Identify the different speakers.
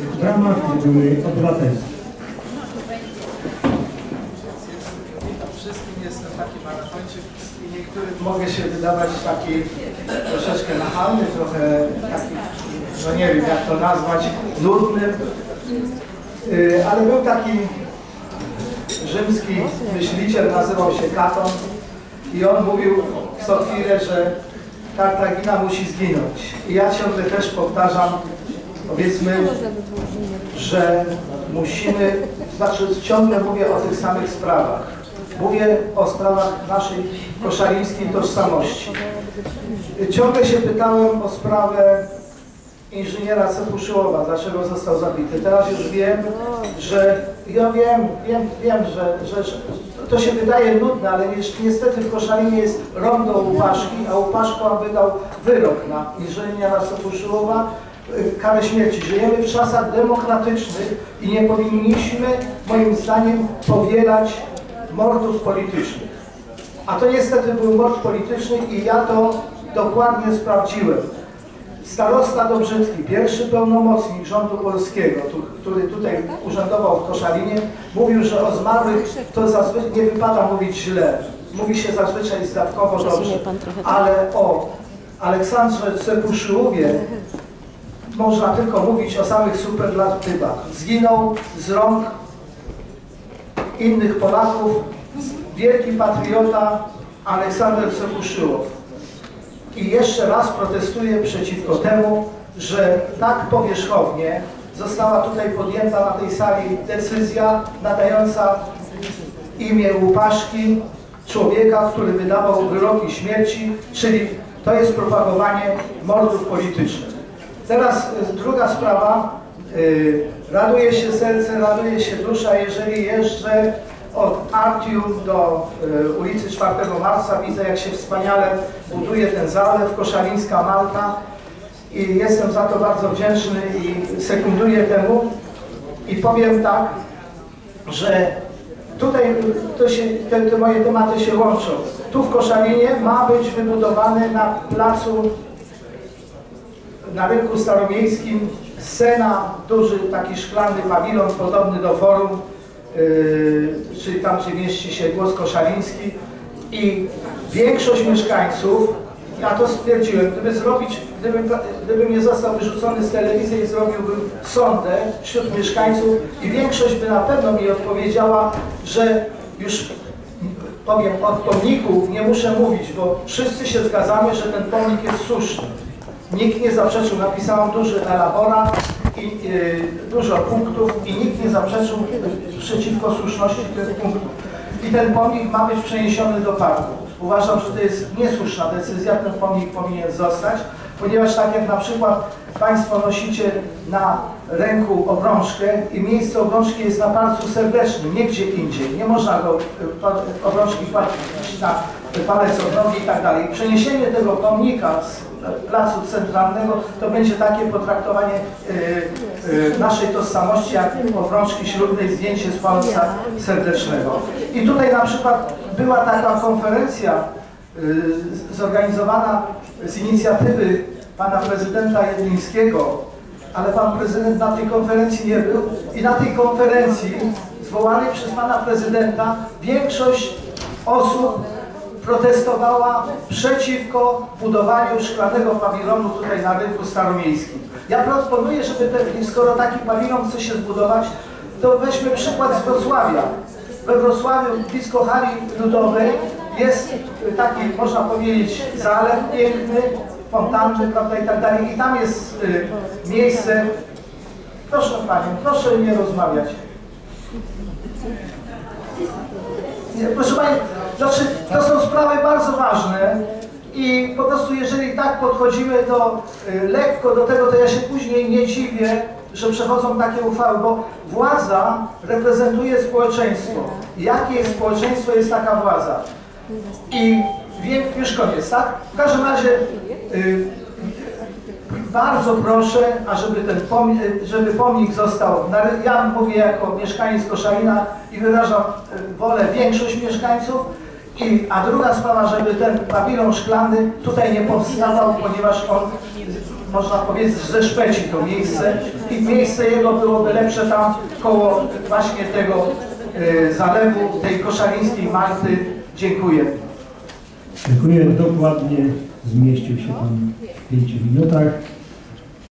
Speaker 1: w ramach Trybunału Obywatelskiej.
Speaker 2: wszystkim jestem taki maratończyk i mogę się wydawać taki troszeczkę nachalny, trochę taki, no nie wiem jak to nazwać, nudny. Yy, Ale był taki rzymski myśliciel, nazywał się Katon i on mówił co chwilę, że Kartagina musi zginąć. I ja ciągle też powtarzam, powiedzmy, że musimy, znaczy ciągle mówię o tych samych sprawach. Mówię o sprawach naszej koszalińskiej tożsamości. Ciągle się pytałem o sprawę inżyniera Cepuszyłowa, dlaczego został zabity. Teraz już wiem, że ja wiem, wiem, wiem, że, że, że to się wydaje nudne, ale niestety w Koszalinie jest rondo Łupaszki, a Łupaszko wydał wyrok na inżyniera Cepuszyłowa, y, karę śmierci. Żyjemy w czasach demokratycznych i nie powinniśmy, moim zdaniem, powielać mordów politycznych. A to niestety był mord polityczny i ja to dokładnie sprawdziłem. Starosta Dobrzycki, pierwszy pełnomocnik rządu polskiego, tu, który tutaj urzędował w Koszalinie, mówił, że o zmarłych to zazwyczaj nie wypada mówić źle. Mówi się zazwyczaj zdawkowo dobrze. Ale o Aleksandrze Cepuszyłowie można tylko mówić o samych superlatywach. Zginął z rąk innych Polaków wielki patriota Aleksander Cepuszyłow. I jeszcze raz protestuję przeciwko temu, że tak powierzchownie została tutaj podjęta na tej sali decyzja nadająca imię Łupaszki, człowieka, który wydawał wyroki śmierci, czyli to jest propagowanie mordów politycznych. Teraz y, druga sprawa. Y, raduje się serce, raduje się dusza, jeżeli jeżdżę od Artium do y, ulicy 4 Marca. Widzę, jak się wspaniale buduje ten zalew, Koszalińska Malta. I jestem za to bardzo wdzięczny i sekunduję temu. I powiem tak, że tutaj się, te, te moje tematy się łączą. Tu w Koszalinie ma być wybudowany na placu na rynku staromiejskim Sena, duży taki szklany pawilon podobny do forum, yy, czyli tam gdzie mieści się głos koszaliński i większość mieszkańców, ja to stwierdziłem, gdyby zrobić, gdybym, gdybym nie został wyrzucony z telewizji i zrobiłbym sondę wśród mieszkańców i większość by na pewno mi odpowiedziała, że już powiem, od pomników nie muszę mówić, bo wszyscy się zgadzamy, że ten pomnik jest słuszny. Nikt nie zaprzeczył, napisałam duży elaborat i y, dużo punktów i nikt nie zaprzeczył przeciwko słuszności tych punktów. I ten pomnik ma być przeniesiony do parku. Uważam, że to jest niesłuszna decyzja, ten pomnik powinien zostać, ponieważ tak jak na przykład Państwo nosicie na ręku obrączkę i miejsce obrączki jest na palcu serdecznym, nie gdzie indziej. Nie można go, pa- obrączki płacić na palec od nogi i tak dalej. Przeniesienie tego pomnika z placu centralnego to będzie takie potraktowanie y, y, naszej tożsamości jak obrączki ślubnej, zdjęcie z palca serdecznego. I tutaj na przykład była taka konferencja zorganizowana z inicjatywy pana prezydenta Jedlińskiego, ale pan prezydent na tej konferencji nie był i na tej konferencji zwołanej przez pana prezydenta większość osób protestowała przeciwko budowaniu szklanego pawilonu tutaj na rynku staromiejskim. Ja proponuję, żeby te, skoro taki pawilon chce się zbudować, to weźmy przykład z Wrocławia. We Wrocławiu blisko hali ludowej jest taki, można powiedzieć, zalew piękny, fontanny, prawda, i tak dalej. I tam jest y, miejsce, proszę Panią, proszę nie rozmawiać. Nie, Proszę Pani, znaczy to są sprawy bardzo ważne i po prostu jeżeli tak podchodzimy to y, lekko do tego, to ja się później nie dziwię, że przechodzą takie uchwały, bo władza reprezentuje społeczeństwo. Jakie społeczeństwo, jest taka władza. I wiem, już koniec, tak? W każdym razie y, bardzo proszę, ażeby ten pomnik, żeby pomnik został, ja mówię jako mieszkaniec Koszalina i wyrażam y, wolę większość mieszkańców, i, a druga sprawa, żeby ten pawilon szklany tutaj nie powstawał, ponieważ on można powiedzieć, ze Szpeci to miejsce i miejsce jego byłoby lepsze tam koło właśnie tego y, zalewu, tej koszalińskiej Malty. Dziękuję.
Speaker 1: Dziękuję. Dokładnie zmieścił się Pan w pięciu minutach.